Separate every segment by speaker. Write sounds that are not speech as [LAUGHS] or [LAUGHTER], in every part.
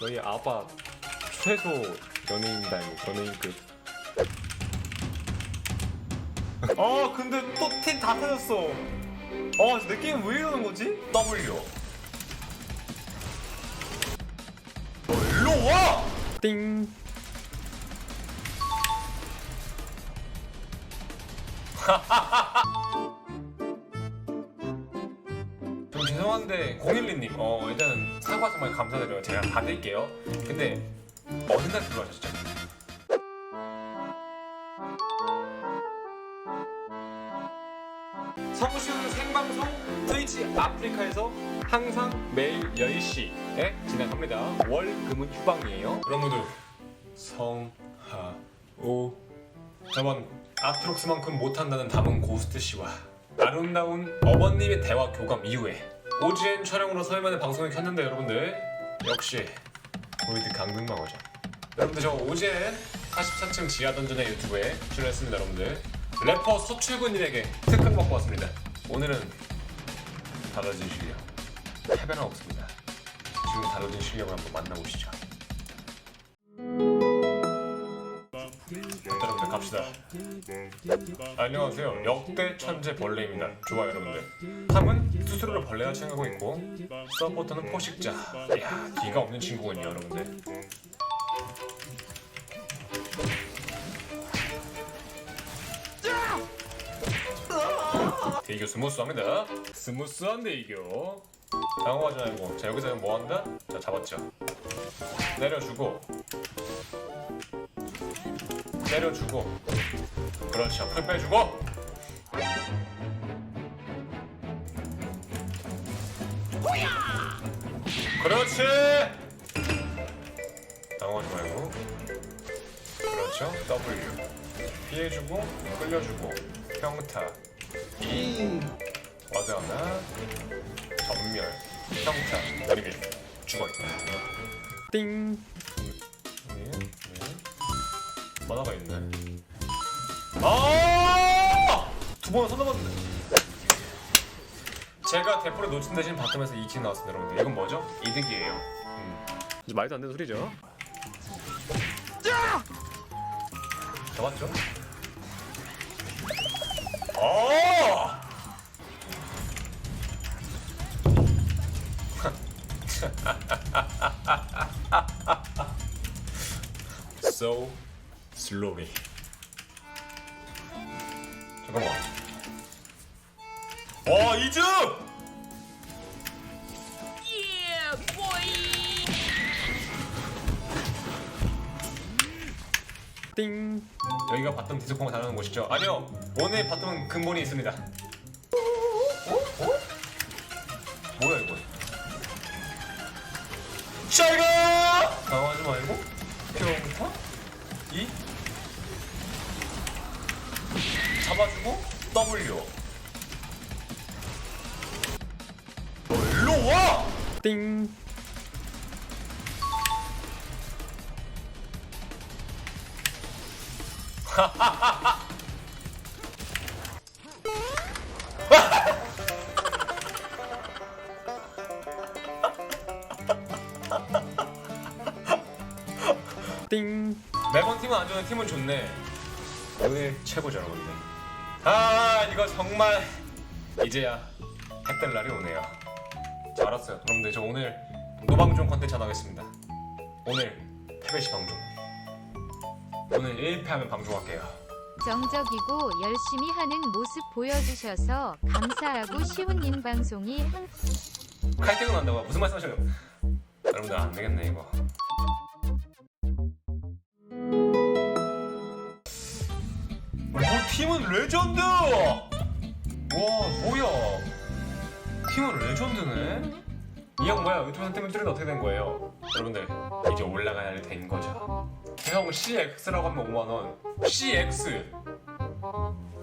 Speaker 1: 너희 아바 최소 연예인이다 이거 연예인급 아 근데 또팀다 터졌어 아내 게임 왜 이러는 거지?
Speaker 2: W. 너 일로 와! 띵좀 [LAUGHS] 죄송한데 012님 어 일단은 사과 정말 감사드려요. 제가 받을게요. 근데 어느 날 들어가셨죠?
Speaker 1: 성시훈 생방송 트위치 아프리카에서 항상 매일 10시에 진행합니다. 월 금은 휴방이에요.
Speaker 2: 여러분들 성하오. 저번 아트록스만큼 못한다는 담은 고스트 씨와 아름다운 어머님의 대화 교감 이후에 OGN 촬영으로 설만의 방송을 켰는데 여러분들 역시 보이드 강등망어죠. 여러분들 저 OGN 44층 지하 던전의 유튜브에 출연했습니다 여러분들. 래퍼 서출근님에게 특강 받고 왔습니다. 오늘은 달라진 실력 해변은 없습니다. 지금 달라진 실력을 한번 만나보시죠 갑시다. 안녕하세요. 역대 천재 벌레입니다. 좋아요, 여러분들. 탐은 스스로를 벌레와 생각하고 있고 서포터는 포식자. 이야, 뒤가 없는 친구군요, 여러분들. 대교 스무스합니다. 스무스한 대교. 당황하지 말고. 자, 여기서 뭐 한다? 자, 잡았죠. 내려주고 때려주고 그렇죠 풀 빼주고. 그렇지! 당황하지 말고. 그렇죠? W. 피해주고 끌려주고. 평타. 이 와드 하나? 전멸. 평타. 내리밀 죽어있다
Speaker 1: 띵.
Speaker 2: 만화가 있네. 아! 두 번을 손 넘었는데. 제가 대포를 놓친 대신 바텀에서 2킬 나왔습니다, 여러분들. 이건 뭐죠? 이득이에요. 음.
Speaker 1: 이제 말도 안 되는 소리죠
Speaker 2: 잡았죠? 어! [LAUGHS] so slowly. 잠깐만. 와 이즈!
Speaker 1: 띵
Speaker 2: 여기가 바텀 디스코가 다루는 곳이죠? 아니요. 오늘 바텀은 근본이 있습니다. 잡아주고 W 너 일로 와!
Speaker 1: 띵 [LAUGHS] 띵
Speaker 2: 매번 팀은 안 좋은 팀은 좋네. 오늘 최고죠, 여러분들. 아, 이거 정말 이제야 해뜰 날이 오네요. 자, 알았어요. 여러분들, 저 오늘 노방종 컨텐츠 하나 하겠습니다. 오늘 패배시 방종. 오늘 1패하면 방종할게요.
Speaker 3: 정적이고 열심히 하는 모습 보여주셔서 감사하고 시훈님 방송이 항
Speaker 2: 칼퇴근 한다고 무슨 말씀하셔요? 여러분들 안 되겠네 이거. 레전드! 와 뭐야? 팀은 레전드네? 이 형 뭐야? 유튜브 팀을 줄이면 어떻게 된 거예요? 여러분들 이제 올라가야 된 거죠. 형 CX라고 하면 5만 원. CX.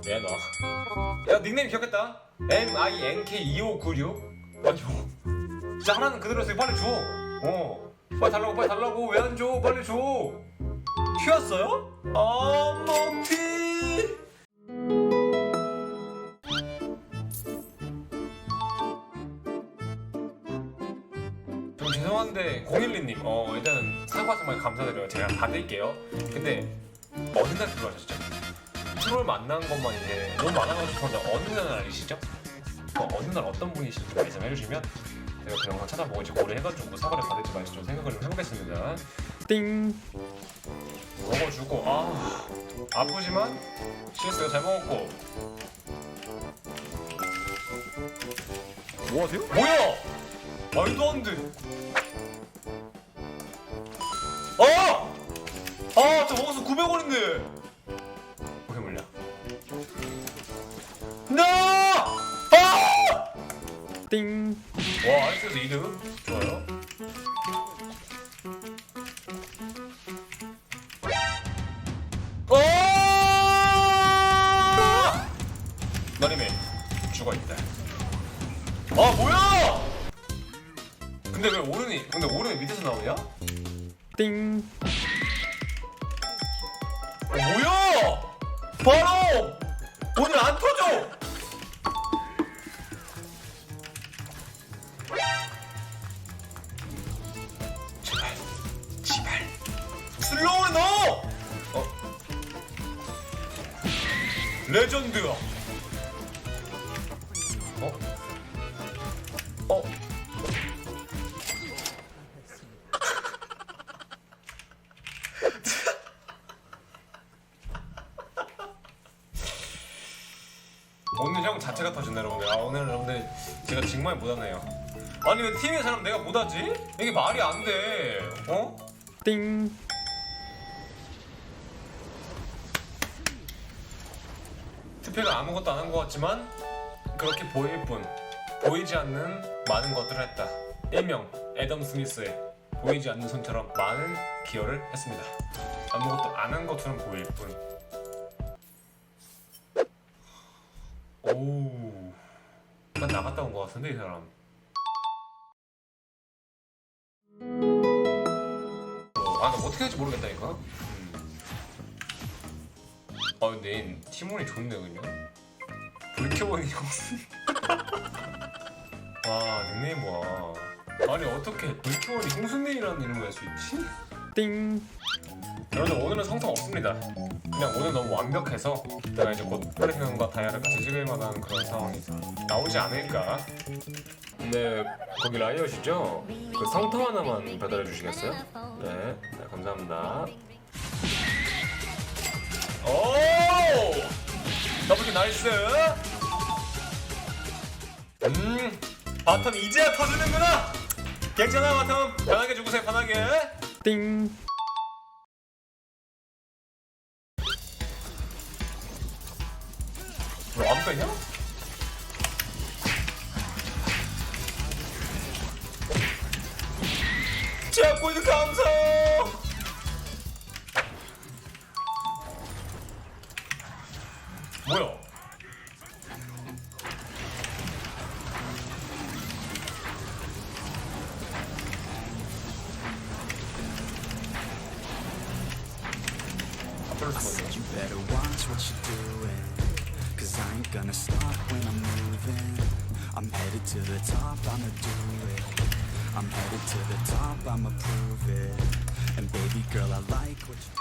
Speaker 2: 왜 너? 야 닉네임 기억했다. M I N K 2596. 맞죠? 진짜 하나는 그대로 써 빨리 줘. 어. 빨리 달라고 빨리 달라고 왜 안 줘? 빨리 줘. 튀었어요? 아 먹튀. 공일리님 어 일단은 사과 정말 감사드려요. 제가 받을게요. 근데 어느 날 들어가셨죠? 트롤 만난 것만 이제 너무 많아가지고 근데 어느 날 알리시죠? 어, 어느 날 어떤 분이실지 말씀 해 주시면 제가 그 영상 찾아보고 이제 고려해가지고 사과를 받을지 말지 좀 생각을 좀 해보겠습니다. 띵. 먹어주고 아 아프지만 CS가 잘 먹었고.
Speaker 1: 뭐 하세요?
Speaker 2: 뭐야? 말도 안 돼 아, 저 먹어서 900원인데. 그게 뭐냐? 나! 아! 띵. 와, 아이스에서 2등. 좋아요. 아! 너님이 죽어 있다. 아, 뭐야! 근데 왜 오른이, 근데 오른이 밑에서 나오냐? 띵. 어, 뭐야! 바로! 오늘 안 터져! 제발, 제발. 슬로우를 넣어! 어. 레전드야. 오늘 여러분들 제가 정말 못하네요. 아니 왜 팀의 사람 내가 못하지? 이게 말이 안 돼. 어? 띵. 투표가 아무것도 안 한 것 같지만 그렇게 보일 뿐 보이지 않는 많은 것들을 했다. 일명 애덤 스미스의 보이지 않는 손처럼 많은 기여를 했습니다. 아무것도 안 한 것처럼 보일 뿐. 오 우난 나갔다 온 것 같은데 이 사람. 아나 어떻게 할지 모르겠다니까? 음. 아 근데 팀원이 좋네 그냥. 불켜보니 형수 와 닉네임 뭐야 아니 어떻게 불켜보니 형수님이라는 이름을 할 수 있지? 띵 여러분 오늘은 성성 없습니다. 그냥 오늘 너무 완벽해서 내가 이제 곧 프레형과 다이아를 같이 찍을 만한 그런 상황이 나오지 않을까. 근데 거기 라이엇이죠? 그 성터 하나만 배달해 주시겠어요? 네, 네 감사합니다. 오! 더블킥 나이스! 음 바텀 이제야 터지는구나! 괜찮아 바텀? 편하게 죽으세요 편하게. 띵 제약골드 감사! 뭐야? 앞으로 숨었네.
Speaker 4: You better watch what you're doing. Cause I ain't gonna stop when I'm moving. I'm headed to the top, I'ma do it. I'm headed to the top, I'ma prove it. And baby girl, I like what you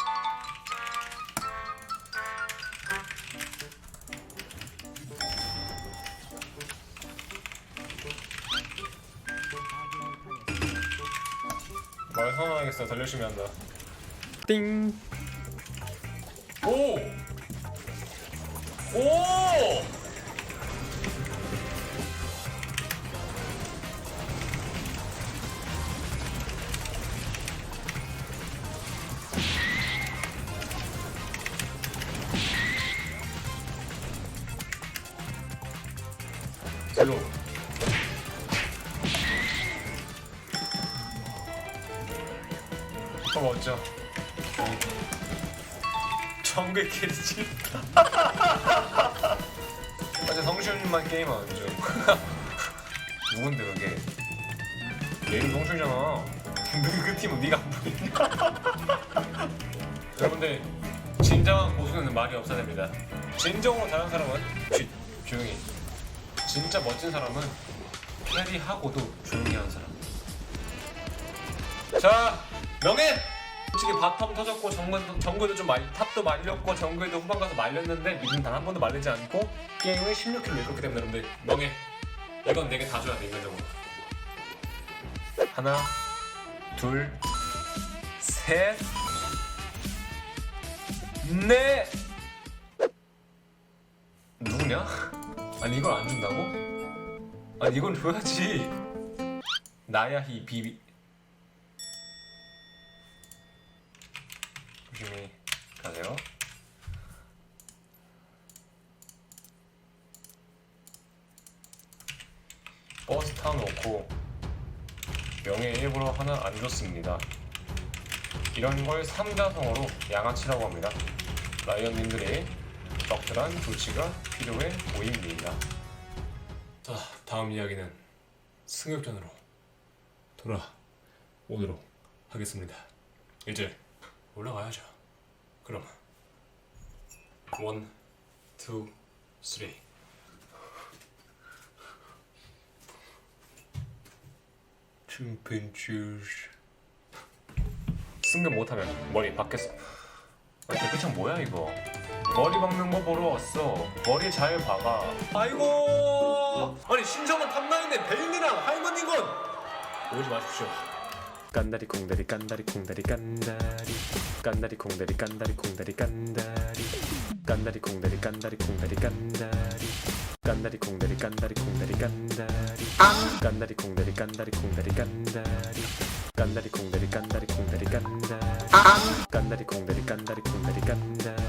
Speaker 2: 말 선언하겠어. 더 열심히 한다. 띵. 오. 오. 어 멋져 정글 캐리지. 어제 성시훈님만 게임하는 중 누군데 그게? 내 이름 성시훈이잖아. 근데 그 팀은 네가 안 보이냐 [LAUGHS] 여러분들 진정한 고수는 말이 없어야 됩니다. 진정으로 잘하는 사람은 쥐, 조용히. 진짜 멋진 사람은 캐리하고도 조용히 하는 사람. 자 명예 솔직히 바텀 터졌고 정글도, 정글도 좀 말, 탑도 말렸고 정글도 후반 가서 말렸는데 미드는 단한 번도 말리지 않고 게임을 16킬로 이끌었기 때문에 여러분들 명예. 이건 내게 다 줘야 돼 인간적으로. 하나 둘셋넷. 누구냐? 아니 이걸 안 준다고? 아니 이건 줘야지. 나야히 비비 조심히 가세요. 버스 타놓고 명예 일부러 하나 안 줬습니다. 이런 걸 삼자성어로 양아치라고 합니다. 라이언님들의 적절한 조치가 필요해 보입니다. 자 다음 이야기는 승격전으로 돌아오도록 하겠습니다. 이제 올라가야죠. 그럼 원, 투, 쓰리. 춤펜츄스 승급 못하면 머리 박겠어. 아니 대표창 뭐야 이거? 머리 박는 거 보러 왔어. 머리 잘 박아. 아이고! 아니 신정은 탑라인에 베일리랑 할머니건 오지 마십시오 깐다리 콩다리 깐다리 콩다리 깐다리 깐다리 콩다리 깐다리 콩다리 깐다리 깐다리 콩다리 깐다리 콩다리 깐다리 깐다리 콩다리 깐다리 콩다리 깐다리 깐다리 콩다리 깐다리 콩다리 깐다리 깐다리 콩다리 깐다리 콩다리 깐다리 깐다리 콩다리 깐다리 콩다리 깐다리